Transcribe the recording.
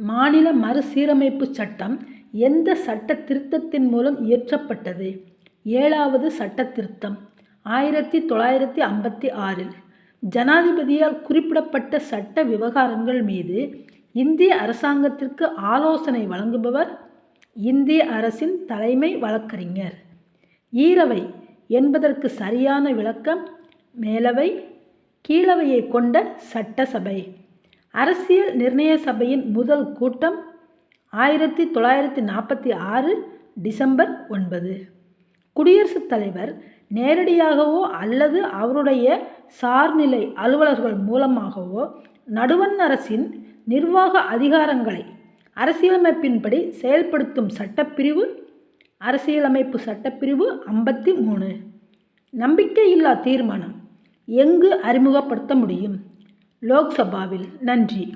மாநில மறுசீரமைப்பு சட்டம் எந்த சட்ட திருத்தத்தின் மூலம் இயற்றப்பட்டது? ஏழாவது சட்ட திருத்தம். ஆயிரத்தி தொள்ளாயிரத்தி ஐம்பத்தி ஆறில் ஜனாதிபதியால் குறிப்பிடப்பட்ட சட்ட விவகாரங்கள் மீது இந்திய அரசாங்கத்திற்கு ஆலோசனை வழங்குபவர் இந்திய அரசின் தலைமை வழக்கறிஞர். ஈரவை என்பதற்கு சரியான விளக்கம் மேலவை கீழவையை கொண்ட சட்டசபை. அரசியல் நிர்ணய சபையின் முதல் கூட்டம் ஆயிரத்தி தொள்ளாயிரத்தி நாற்பத்தி ஆறு டிசம்பர் ஒன்பது. குடியரசுத் தலைவர் நேரடியாகவோ அல்லது அவருடைய சார்நிலை அலுவலர்கள் மூலமாகவோ நடுவண் அரசின் நிர்வாக அதிகாரங்களை அரசியலமைப்பின்படி செயல்படுத்தும் சட்டப்பிரிவு அரசியலமைப்பு சட்டப்பிரிவு ஐம்பத்தி மூணு. நம்பிக்கையில்லா தீர்மானம் எங்கு அறிமுகப்படுத்த முடியும்? லோக்சபாவில் நன்றி.